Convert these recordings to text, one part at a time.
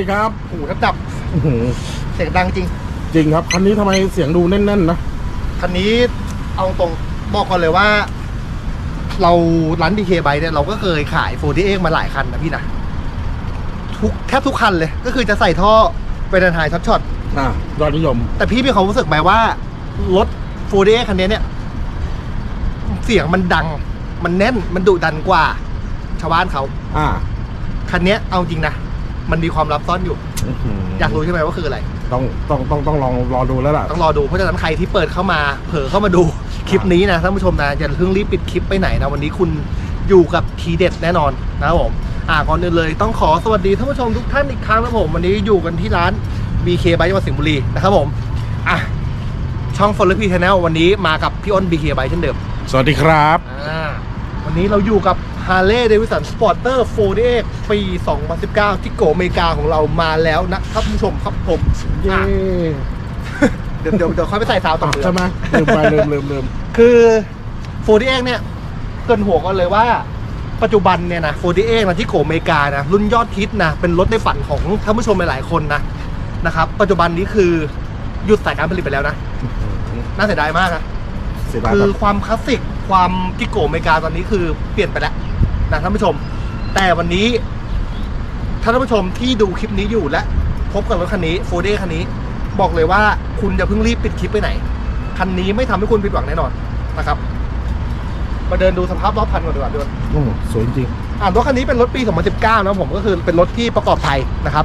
วัสดีครับ โอ้โหถ้าดับอื้อหือเสียงดังจริง จริงครับ คันนี้ทำไมเสียงดูแน่นๆนะ คันนี้เอาตรงบอกก่อนเลยว่า เราร้านดีเคไบเนี่ยเราก็เคยขายโฟดีเอ็กมาหลายคันนะพี่นะทุกแทบทุกคันเลย ก็คือจะใส่ท่อเป็นไฮช็อตช็อต อะยอดนิยม แต่พี่มีความรู้สึกไหมว่ารถโฟดีเอ็กคันนี้เนี่ย เสียงมันดัง มันแน่นมันดุดันกว่า ชาวบ้านเขา อ่า คันนี้เอาจริงนะ มันมีความลับซ่อนอยู่ อื้อหือยากรู้ใช่ไหมว่าคืออะไร ต้องต้องต้องต้องลองรอดูแล้วล่ะ ต้องรอดูเพราะฉะนั้นใครที่เปิดเข้ามา เผลอเข้ามาดูคลิปนี้นะท่านผู้ชมนะอย่าเพิ่งรีบปิดคลิปไปไหนนะวันนี้คุณอยู่กับทีเด็ดแน่นอนนะครับผมอ่าก่อนอื่นเลยต้องขอสวัสดีท่านผู้ชมทุกท่านอีกครั้งนะครับผม วันนี้อยู่กันที่ร้าน BK บายจังหวัดสิงห์บุรีนะครับผมอะช่องฟอลล์พีชแนลวันนี้มากับพี่อ้น BK บายเช่นเดิมสวัสดีครับ อ่าวันนี้เราอยู่กับ Harley Davidson Sporter 4DX ปี 2019 ที่โกอเมริกาของเรามาแล้วนะครับท่านผู้ชมครับผมเย้อะเดี๋ยวเดี๋ยวเดี๋ยวค่อยไปใส่ซาวต่ออะเลยใช่ไหมลืมไปลืมลืมลืม คือโฟดีเอ็กเนี่ยเกรินหัวกันเลยว่า ปัจจุบันเนี่ยนะโฟดีเอ็กนะที่โกอเมริกานะรุ่นยอดฮิตนะเป็นรถในฝันของท่านผู้ชมหลายๆคนนะนะครับ ปัจจุบันนี้คือหยุดสายการผลิตไปแล้วนะ น่าเสียดายมากนะ เสียดายคือแบบความคลาสสิกความที่โกอเมริกาตอนนี้คือเปลี่ยนไปแล้ว นะท่านผู้ชม แต่วันนี้ถ้าท่านผู้ชมที่ดูคลิปนี้อยู่และพบกับรถคันนี้โฟเดคันนี้ บอกเลยว่าคุณจะเพิ่งรีบปิดคลิปไปไหน คันนี้ไม่ทำให้คุณผิดหวังแน่นอนนะครับ มาเดินดูสภาพรอบคันก่อนดีกว่าด้วยอืมสวยจริงอ่ารถคันนี้เป็นรถปี 2019 นะผมก็คือเป็นรถที่ประกอบไทยนะครับ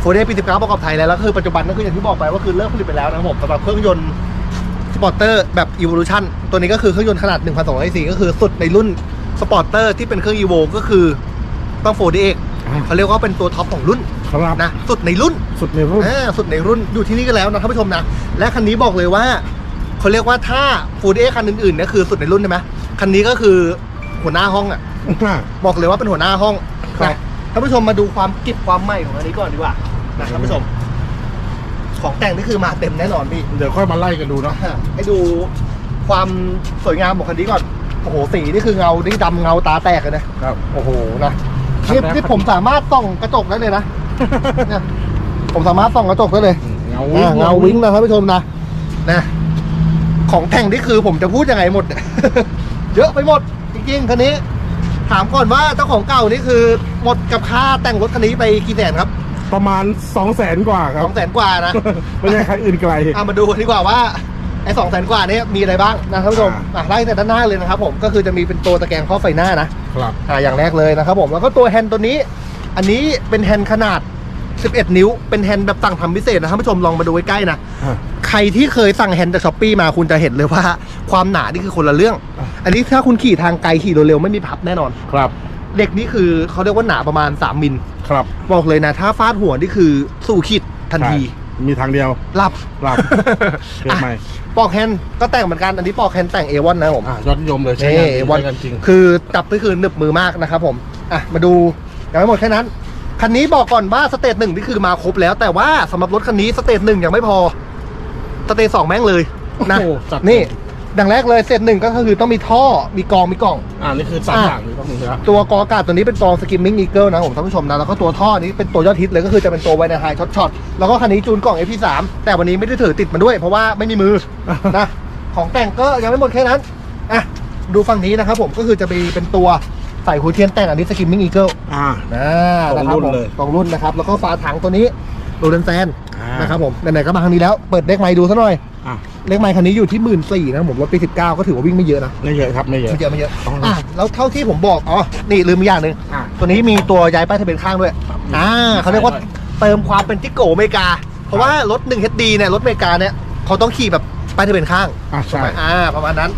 โฟเดปี19ประกอบไทยแล้วแล้วคือปัจจุบันก็คืออย่างที่บอกไปว่าคือเลิกผลิตไปแล้วนะครับผมสำหรับเครื่องยนต์สปอร์เตอร์แบบ Evolution ตัวนี้ก็คือเครื่องยนต์ขนาด 1,200ซีก็คือสุดในรุ่น สปอร์เตอร์ที่เป็นเครื่อง Evo ก็คือต้องโฟเดเอกอ่าเขาเรียกว่าเป็นตัวท็อปของรุ่นครับนะสุดในรุ่นสุดในรุ่นอ่าสุดในรุ่นอยู่ที่นี่กันแล้วนะท่านผู้ชมนะ และคันนี้บอกเลยว่าเขาเรียกว่าถ้าฟูดเอคันอื่นๆเนี่ยคือสุดในรุ่นใช่ไหมคันนี้ก็คือหัวหน้าห้องอะอะบอกเลยว่าเป็นหัวหน้าห้องครับนะท่านผู้ชมมาดูความกิบความใหม่ของอันนี้ก่อนดีกว่านะท่านผู้ชม ของแต่งนี่คือมาเต็มแน่นอนพี่เดี๋ยวค่อยมาไล่กันดูเนาะอะให้ดูความสวยงามของคันนี้ก่อน โอ้โหสีนี่คือเงานี่ดำเงาตาแตกเลยนะครับ โอ้โหนะนี่ครับ นี่ผมสามารถส่องกระจกได้เลยนะเนี่ยผมสามารถส่องกระจกได้เลยเงาอ่าเงาวิ้งนะท่านผู้ชมนะนะ ของแต่งนี่คือผมจะพูดยังไงหมด เยอะไปหมด จริงๆคันนี้ ถามก่อนว่าเจ้าของเก่านี่คือหมดกับค่าแต่งรถคันนี้ไปกี่แสนครับประมาณสองแสนกว่าครัสบ องแสนกว่านะ ไม่ใช่ใครอื่นไกล อะมาดูกันดีกว่าว่า ไอ้สองแสนกว่านี้มีอะไรบ้างนะท่านผู้ชมอ่าอะไล่แต่ด้านหน้าเลยนะครับผมก็คือจะมีเป็นตัวตะแกรงข้อไฟหน้านะครับอ่าอย่างแรกเลยนะครับผมแล้วก็ตัวแฮนด์ตัวนี้ อันนี้เป็นแฮนด์ขนาด 11 นิ้ว เป็นแฮนด์แบบสั่งทำพิเศษนะท่านผู้ชมลองมาดูใกล้ๆนะอะใครที่เคยสั่งแฮนด์จากช้อปปีมาคุณจะเห็นเลยว่าความหนานี่คือคนละเรื่องอะอันนี้ถ้าคุณขี่ทางไกลขี่เร็วๆไม่มีพับแน่นอนครับเด็กนี่คือเขาเรียกว่าหนาประมาณ 3 มิล ครับ บอกเลยนะ ถ้าฟาดหัวนี่คือสู่ขีดทันทีใช่ มีทางเดียวหลับหลับเรียกใหม่อะปอกแฮนด์ก็แต่งเหมือนกันอันนี้ปอกแฮนด์แต่งเอวันนะครับผม อะยอดนิยมเลยใช้นี่งานดีเอวันใช้กันจริง คือจับก็คือหนึบมือมากนะครับผม อะ มาดูยังไม่หมดแค่นั้น คันนี้บอกก่อนว่าสเตจหนึ่งนี่คือมาครบแล้ว แต่ว่าสำหรับรถคันนี้สเตจหนึ่งยังไม่พอ สเตจสองแม่งเลยนะ โอ้โหจัดนี่ ดังแรกเลยเซตหนึ่งก็คือต้องมีท่อมีกรองมีกล่อง อ่านี่คือสามอะอย่างนี้ต้องมีแล้วตัวกรองอากาศตัวนี้เป็นกรองสกิมมิ่งอีเกิลนะผมท่านผู้ชมนะแล้วก็ตัวท่อนี้เป็นตัวยอดฮิตเลยก็คือจะเป็นตัวไวนาไฮช็อตช็อตแล้วก็คันนี้จูนกล่อง FP3 แต่วันนี้ไม่ได้ถือติดมาด้วย เพราะว่าไม่มีมือนะของแต่งก็ยังไม่หมดแค่นั้นอะดูฝั่งนี้นะครับผมก็คือจะมีเป็นตัวใส่หัวเทียนแต่งอันนี้สกิมมิ่งอีเกิลอ่านะตรงนะครับรุ่นผมเลยตรงรุ่นนะครับแล้วก็ฝาถังตัวนี้ โรเดนแซนอ่านนะครับผมไหนๆก็มาทางนี้แล้วเปิดเลขไมค์ดูซะหน่อยอะเลขไมค์คันนี้อยู่ที่หมื่นสี่นะครับผมรถปีสิบเก้าก็ถือว่าวิ่งไม่เยอะนะไม่เยอะครับไม่เยอะไม่เยอะไม่เยอะต้องอะแล้วเท่าที่ผมบอกอ๋อนี่ลืมอีกอย่างหนึ่งอะตัวนี้มีตัวย้ายป้ายทะเบียนข้างด้วยครับอ่าเขาเรียกว่าเติมความเป็นจิกโกอเมริกา เพราะว่ารถ1 HD เนี่ยรถอเมริกาเนี่ยเขาต้องขี่แบบป้ายทะเบียนข้างอะถูกใช่ไหมอ่าประมาณนั้น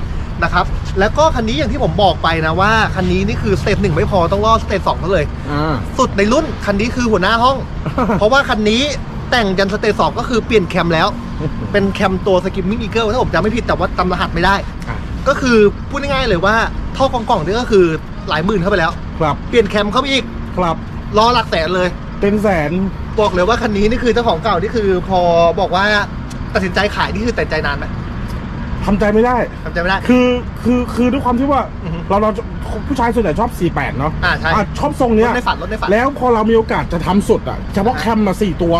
นะครับ แล้วก็คันนี้อย่างที่ผมบอกไปนะว่า คันนี้นี่คือสเตจหนึ่งไม่พอต้องรอสเตจสองกันเลย อ่า สุดในรุ่นคันนี้คือหัวหน้าห้อง เพราะว่าคันนี้แต่งยันสเตจสองก็คือเปลี่ยนแคมแล้ว เป็นแคมตัวสกิมมิ่งอีเกิลถ้าผมจำไม่ผิดแต่ว่าจำรหัสไม่ได้ อะ ก็คือพูดง่ายๆเลยว่าท่อกองกล่องนี่ก็คือหลายหมื่นเข้าไปแล้ว ครับเปลี่ยนแคมเข้าไปอีกครับรอหลักแสนเลย เป็นแสน บอกเลยว่าคันนี้นี่คือเจ้าของเก่านี่คือ พอบอกว่าตัดสินใจขายนี่คือแต่ใจนานไหม ทำใจไม่ได้ ทำใจไม่ได้ คือคือคือด้วยความที่ว่าอือฮึเราเราผู้ชายส่วนใหญ่ชอบ 48 เนาะอ่าใช่อะชอบทรงรเนี้ถย ในฝันรถในฝัน แล้วพอเรามีโอกาสจะทำสุดอะเฉพาะแคมมาสี่ตัว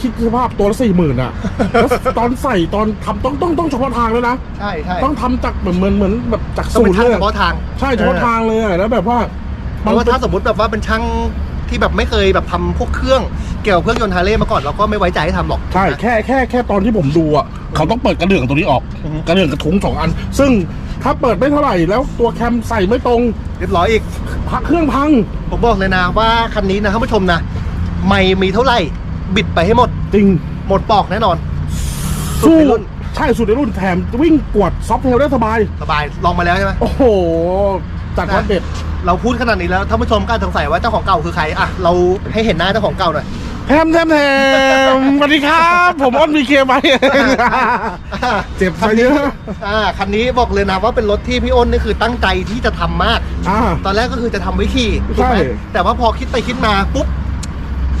คิดสภาพตัวละสี่หมื่นอะ แล้วตอนใส่ตอนทำต้องต้องต้องเฉพาะทางเลยนะ ใช่ใช่ต้องทำจากเหมือนเหมือนเหมือนแบบจากต้องศูเป็นนย์ช่างเลยเฉพาะทางใช่เฉพาะทางเลยอะแล้วแบบว่าเพราะว่าถ้าสมมติแบบว่าเป็นช่าง ที่แบบไม่เคยแบบทำพวกเครื่องเกี่ยวกับเครื่องยนต์ฮาร์เลย์มาก่อนเราก็ไม่ไว้ใจให้ทำหรอก ใช่แค่แค่แค่ตอนที่ผมดูอะเขาต้องเปิดกระเดื่องตัวนี้ออก อือฮึ กระเดื่องกระทุ้งสองอัน ซึ่งถ้าเปิดไม่เท่าไหร่แล้วตัวแคมใส่ไม่ตรงเรียบร้อยอีก พักเครื่องพังผมบอกเลยนะว่าคันนี้นะท่านผู้ชมนะ ไม่มีเท่าไหร่บิดไปให้หมด จริงหมดปอกแน่นอน สุดสู้ในรุ่น ใช่สุดในรุ่นแถมวิ่งกวดซอฟต์เทลได้สบาย สบายลองมาแล้วใช่ไหมโอ้โหจัดวัดเด็ด เราพูดขนาดนี้แล้วท่านผู้ชมก็อาจสงสัยว่าเจ้าของเก่าคือใครอะเราให้เห็นหน้าเจ้าของเก่าหน่อยแถมแถมแถมสวัสดีครับ ผมอ้นมีเคไปเจ็บซะเยอะอ่าคันนี้บอกเลยนะว่าเป็นรถที่พี่อ้นนี่คือตั้งใจที่จะทำมากอ่าตอนแรกก็คือจะทำไว้ขี่ถูกใช่ไหมแต่ว่าพอคิดไปคิดมาปุ๊บ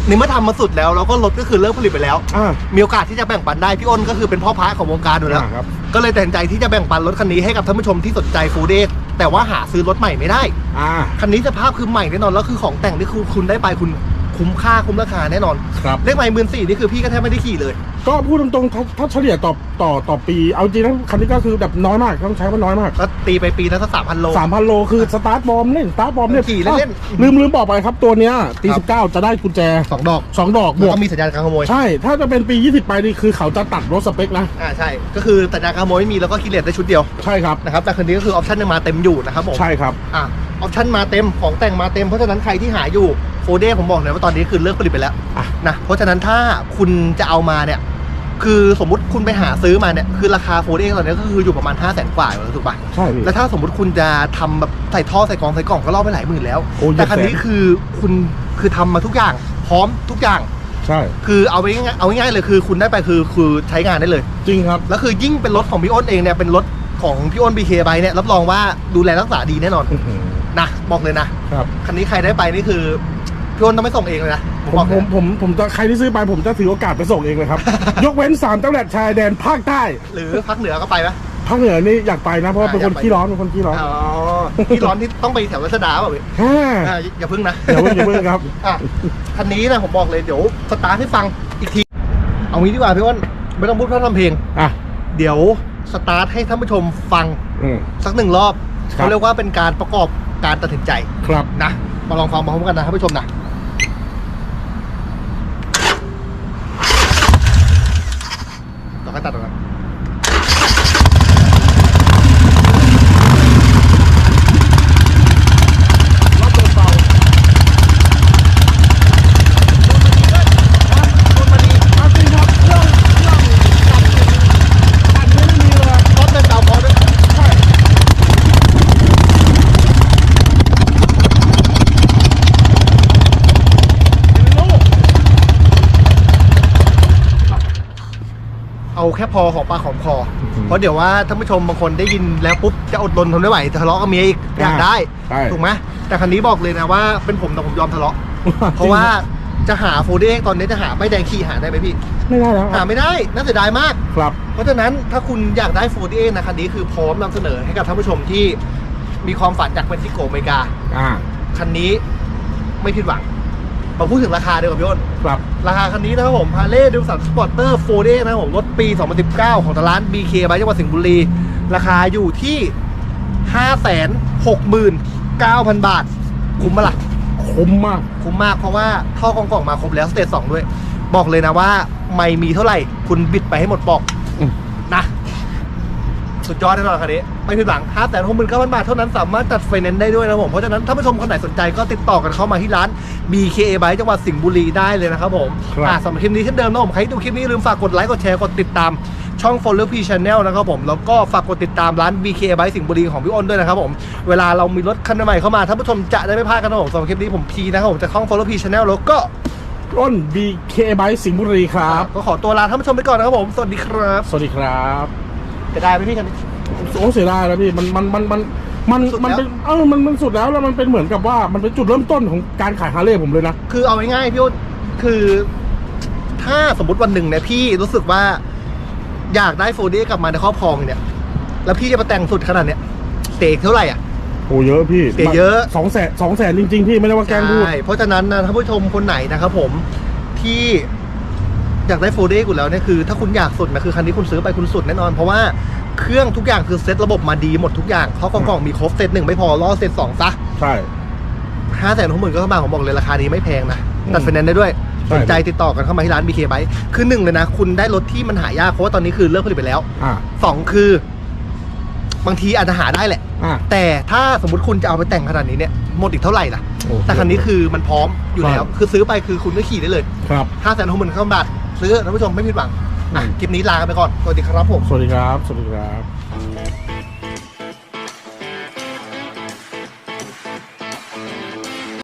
นี่เมื่อทำมาสุดแล้วแล้วก็รถก็คือเลิกผลิตไปแล้วอ่ามีโอกาสที่จะแบ่งปันได้ พี่อ้นก็คือเป็นพ่อพระของวงการอยู่แล้วอ่าครับก็เลยตัดสินใจที่จะแบ่งปันรถคันนี้ให้กับท่านผู้ชมที่สนใจฟูเดส แต่ว่าหาซื้อรถใหม่ไม่ได้ อ่า คันนี้สภาพคือใหม่แน่นอนแล้วคือของแต่งที่คุณคุณได้ไปคุณ คุ้มค่าคุ้มราคาแน่นอนครับเลขใหม่หมื่นสี่นี่คือพี่ก็แทบไม่ได้ขี่เลย ก็พูดตรงๆถ้าถ้าเฉลี่ยต่อต่อต่อปีเอาจริงนะคันนี้ก็คือแบบน้อยมากต้องใช้ว่าน้อยมากก็ตีไปปีละสักสามพันโล สามพันโลคือสตาร์ทบอมเล่นสตาร์ทบอมเนี่ยขี่เล่นๆอะลืมลืมบอกไปครับตัวเนี้ยตีครับสิบเก้าจะได้กุญแจสองดอกสองดอกบแล้ววกก็มีสัญญาณการขโมยใช่ถ้าจะเป็นปี 20 ไปนี่คือเขาจะตัดรถสเปคนะอ่าใช่ ก็คือสัญญาณการขโมยไม่มีแล้วก็คีย์เลสได้ชุดเดียวใช่ครับนะครับแต่คันนี้ก็คือออปชั่นยังมาเต็มอยู่นะครับผม ใช่ครับ อะออปชั่นมาเต็มของแต่งมาเต็มเพราะฉะนั้นใครที่หาอยู่ โฟเดผมบอกเลยว่าตอนนี้คือเลิกผลิตไปแล้วอะ นะเพราะฉะนั้นถ้าคุณจะเอามาเนี่ย คือสมมติคุณไปหาซื้อมาเนี่ยคือราคาโฟเดตอนนี้ก็คืออยู่ประมาณ 5 0 0 0 0 0กว่าอยู่แล้วถูกปะใช่พี่ แล้วถ้าสมมติคุณจะทำแบบใส่ท่อใส่กล่องใส่กล่องก็ล่อไปหลายหมื่นแล้ว โอ้ยแต่คันนี้เยอะแสน คือคุณคือทำมาทุกอย่าง พร้อมทุกอย่าง ใช่ คือเอาไปง่ายๆเอาง่ายๆเลยคือคุณได้ไปคือคือใช้งานได้เลย จริงครับ แล้วคือยิ่งเป็นรถของพี่อ้นเองเนี่ยเป็นรถของพี่อ้นบีเคไปเนี่ยรับรองว่าดูแลรักษาดีแน่นอนอื้อหือนะบอกเลยนะ ครับ คันนี้ใครได้ไปนี่คือ พี่อ้นต้องไม่ส่งเองเลยนะผมผมบอกเลผยมผมผมจะใครที่ซื้อไปผมจะถือโอกาสไปส่งเองเลยครับ ยกเว้นสามจังหวัดชายแดนภาคใต้หรือภาคเหนือก็ไปไหม ภาคเหนือนี่อยากไปนะเพราะว่าเป็นคนอยากไปขี้ร้อนเป็นคนขี้ร้อนอ๋อที่ร้อนที่ต้องไปแถวรัชดาเปล่าพี่ฮ่าอ่าอย่าพึ่งนะเดี๋ยวเพิ่งอย่าเพิ่งครับ อะคันนี้นะผมบอกเลยเดี๋ยวสตาร์ทให้ฟังอีกที เอางี้ดีกว่าพี่อ้นไม่ต้องพูดพร่ำทำเพลง อะเดี๋ยวสตาร์ทให้ท่านผู้ชมฟังอืม สักหนึ่งรอบครับ เขาเรียกว่าเป็นการประกอบการตัดสินใจครับ นะมาลองฟังพร้อมกันนะท่านผู้ชมนะ เราก็ตัดออกมาล็อกตัวเบาโดนมาดี เอาจริงครับเครื่องเครื่องตัดตัดไม่ได้มีเลย ล็อกเดินเบาพอด้วย ใช่ เอา แค่พอของปากของคอ เพราะเดี๋ยวว่าท่านผู้ชมบางคนได้ยินแล้วปุ๊บจะอดทนทนไม่ไหวจะทะเลาะกับเมียอีกอยากได้ใช่ ถูกไหมแต่คันนี้บอกเลยนะว่าเป็นผมแต่ผมยอมทะเลาะ เพราะว่าจะหาโฟเดงตอนนี้จะหาไม่แดงขี่หาได้ไหมพี่ ไม่ได้แล้วหาไม่ได้น่าเสียดายมาก ครับ เพราะฉะนั้นถ้าคุณอยากได้โฟเดงนะคันนี้คือพร้อมนำเสนอให้กับท่านผู้ชมที่มีความฝันจากเป็นซิโกอเมริกา อ่า คันนี้ไม่ผิดหวัง มาพูดถึงราคาเดียวกับพี่อ้นครับราคาคันนี้นะครับผมพาเล่ดูสันสปอร์เตอร์โฟเดนะครับผมรถปี 2019 ของทางร้าน BK ไบจังหวัดสิงห์บุรี ราคาอยู่ที่ 569,000 บาท คุ้มมาล่ะคุ้มมาก คุ้มมากเพราะว่าท่อกองกล่องมาครบแล้วสเตจ2ด้วย บอกเลยนะว่า ไม่มีเท่าไหร่ คุณบิดไปให้หมดปอกอืมนะ สุดยอดแน่นอนคันนี้ ไม่ผิดหวัง5แต่หกหมื่นเก้าพันบาทเท่านั้นสามารถจัดไฟแนนซ์ได้ด้วยนะผม เพราะฉะนั้นถ้าผู้ชมคนไหนสนใจก็ติดต่อกันเข้ามาที่ร้าน BKA b y จังหวัดสิงห์บุรีได้เลยนะครับผมครับ อะสำหรับคลิปนี้เช่นเดิมนะผม ใครที่ดูคลิปนี้อย่าลืมฝากกดไลค์ กดแชร์ กดติดตามช่อง Follow P Channel นะครับผม แล้วก็ฝากกดติดตามร้าน BKA b y สิงห์บุรีของพี่อ้นด้วยนะครับผม เวลาเรามีรถคันใหม่เข้ามาท่านผู้ชมจะได้ไม่พลาดกันนะผมสำหรับคลิปนี้ผมพีนะครับผมจากช่อง Follow P Channel แล้วก็อ้น BK b y สิงห์บุรีครับ ก็ขอตัวลาท่านผู้ชมไปก่อนนะครับผม สวัสดีครับสวัสดีครับ จะได้ไหมพี่คันนี้ โอ้เสียดายแล้วพี่มันมันมันมันมันสุดมันแล้วเป็นเออมันมันสุดแล้วแล้วมันเป็นเหมือนกับว่ามันเป็นจุดเริ่มต้นของการขายฮาร์เลย์ผมเลยนะ คือเอาง่ายๆพี่อ้นคือถ้าสมมติวันหนึ่งเนี่ยพี่รู้สึกว่า อยากได้โฟเดกลับมาในครอบครองเนี่ย แล้วพี่จะมาแต่งสุดขนาดเนี้ยเตะเท่าไหร่อะโอ้เยอะพี่เสียเยอะสองแสนสองแสนจริง ๆ พี่ไม่ได้ว่าแกล้งพูดใช่เพราะฉะนั้นนะท่านผู้ชมคนไหนนะครับผมที่อยากได้โฟเด้กูแล้วเนี่ยคือ ถ้าคุณอยากสุดนะคือคันนี้คุณซื้อไปคุณสุดแน่นอน เพราะว่า เครื่องทุกอย่างคือเซ็ตระบบมาดีหมดทุกอย่างเพราะกล่องๆมีครบเซ็ตหนึ่งไม่พอล่อเซ็ตสองซะใช่ห้าแสนหกหมื่นก็เข้ามาผมบอกเลยราคานี้ไม่แพงนะอืมตัดไฟแนนซ์ได้ด้วยใช่สนใจติดต่อกันเข้ามาที่ร้าน BK Bike คือหนึ่งเลยนะ คุณได้รถที่มันหายากเพราะว่าตอนนี้คือเลิกผลิตไปแล้วอ่าสองคือบางทีอาจจะหาได้แหละอ่าแต่ถ้าสมมติคุณจะเอาไปแต่งขนาดนี้เนี่ยหมดอีกเท่าไหร่ล่ะโอ้แต่คันนี้คือมันพร้อมอยู่แล้วครับคือซื้อไปคือคุณก็ขี่ได้เลยครับห้าแสนหกหมื่นบาทซื้อท่านผู้ชมไม่ผิดหวัง อะอืมคลิปนี้ลากันไปก่อนสวัสดีครับผม สวัสดีครับ สวัสดีครับ